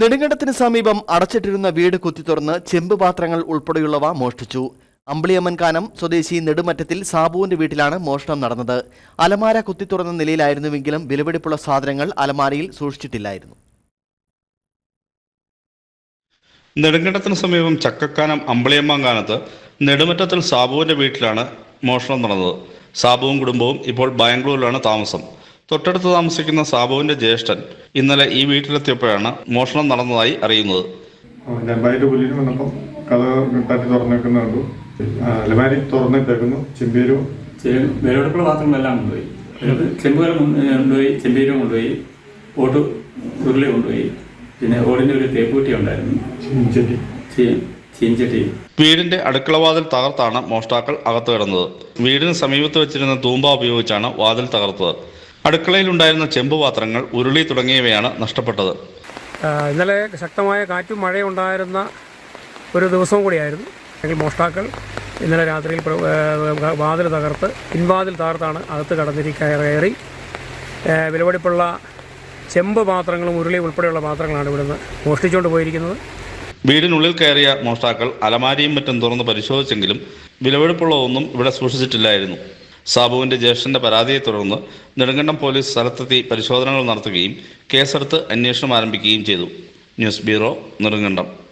നെടുങ്കണ്ടത്തിന് സമീപം അടച്ചിട്ടിരുന്ന വീട് കുത്തിത്തുറന്ന് ചെമ്പ് പാത്രങ്ങൾ ഉൾപ്പെടെയുള്ളവ മോഷ്ടിച്ചു. അമ്പിളിയമ്മൻകാനം സ്വദേശി നെടുമറ്റത്തിൽ സാബുവിന്റെ വീട്ടിലാണ് മോഷണം നടന്നത്. അലമാര കുത്തിത്തുറന്ന നിലയിലായിരുന്നുവെങ്കിലും വിലപിടിപ്പുള്ള സാധനങ്ങൾ അലമാരയിൽ സൂക്ഷിച്ചിട്ടില്ലായിരുന്നു. നെടുങ്കണ്ടത്തിന് സമീപം ചക്കക്കാനം അമ്പിളിയമ്മൻകാനത്ത് നെടുമറ്റത്തിൽ സാബുവിന്റെ വീട്ടിലാണ് മോഷണം നടന്നത്. സാബുവും കുടുംബവും ഇപ്പോൾ ബാംഗ്ലൂരിലാണ് താമസം. തൊട്ടടുത്ത് താമസിക്കുന്ന സാബുവിന്റെ ജ്യേഷ്ഠൻ ഇന്നലെ ഈ വീട്ടിലെത്തിയപ്പോഴാണ് മോഷണം നടന്നതായി അറിയുന്നത്. നെമ്പായിട്ട് പുല്ലിന് വന്നപ്പം കഥ തട്ടി തുറന്നേക്കുന്ന കണ്ടു അലമാരി തുറന്നിട്ടേക്കുന്നു. ചെമ്പീരും. വിലപിടിപ്പുള്ള പാത്രങ്ങളെല്ലാം കൊണ്ടുപോയി. ചെമ്പുകലം കൊണ്ടുപോയി ചെമ്പീരും കൊണ്ടുപോയി ഓട്ട് ഉരുളി കൊണ്ടുപോയി പിന്നെ ഓടിന്റെ ഒരു തേപ്പൂട്ടി ഉണ്ടായിരുന്നു. ചീഞ്ചട്ടി. വീടിന്റെ അടുക്കള വാതിൽ തകർത്താണ് മോഷ്ടാക്കൾ അകത്തു കിടന്നത്. വീടിന് സമീപത്ത് വെച്ചിരുന്ന തൂമ്പ ഉപയോഗിച്ചാണ് വാതിൽ തകർത്തത്. അടുക്കളയിലുണ്ടായിരുന്ന ചെമ്പ് പാത്രങ്ങൾ ഉരുളി തുടങ്ങിയവയാണ് നഷ്ടപ്പെട്ടത്. ഇന്നലെ ശക്തമായ കാറ്റും മഴയും ഉണ്ടായിരുന്ന ഒരു ദിവസവും കൂടിയായിരുന്നു. അല്ലെങ്കിൽ മോഷ്ടാക്കൾ ഇന്നലെ രാത്രിയിൽ വാതിൽ തകർത്ത് പിൻവാതിൽ തകർത്താണ് അകത്ത് കടന്നിരി കയറി ഏ, വിലപിടിപ്പുള്ള ചെമ്പ് പാത്രങ്ങളും ഉരുളി ഉൾപ്പെടെയുള്ള പാത്രങ്ങളാണ് ഇവിടുന്ന് മോഷ്ടിച്ചുകൊണ്ട് പോയിരിക്കുന്നത്. വീടിനുള്ളിൽ കയറിയ മോഷ്ടാക്കൾ അലമാരിയും മറ്റും തുറന്ന് പരിശോധിച്ചെങ്കിലും വിലപിടിപ്പുള്ള ഒന്നും ഇവിടെ സൂക്ഷിച്ചിട്ടില്ലായിരുന്നു. സാബുവിന്റെ ജ്യേഷ്ഠന്റെ പരാതിയെ തുടർന്ന് നെടുങ്കണ്ടം പോലീസ് സ്ഥലത്തെത്തി പരിശോധനകൾ നടത്തുകയും കേസെടുത്ത് അന്വേഷണം ആരംഭിക്കുകയും ചെയ്തു. News bureau Nedumkandam.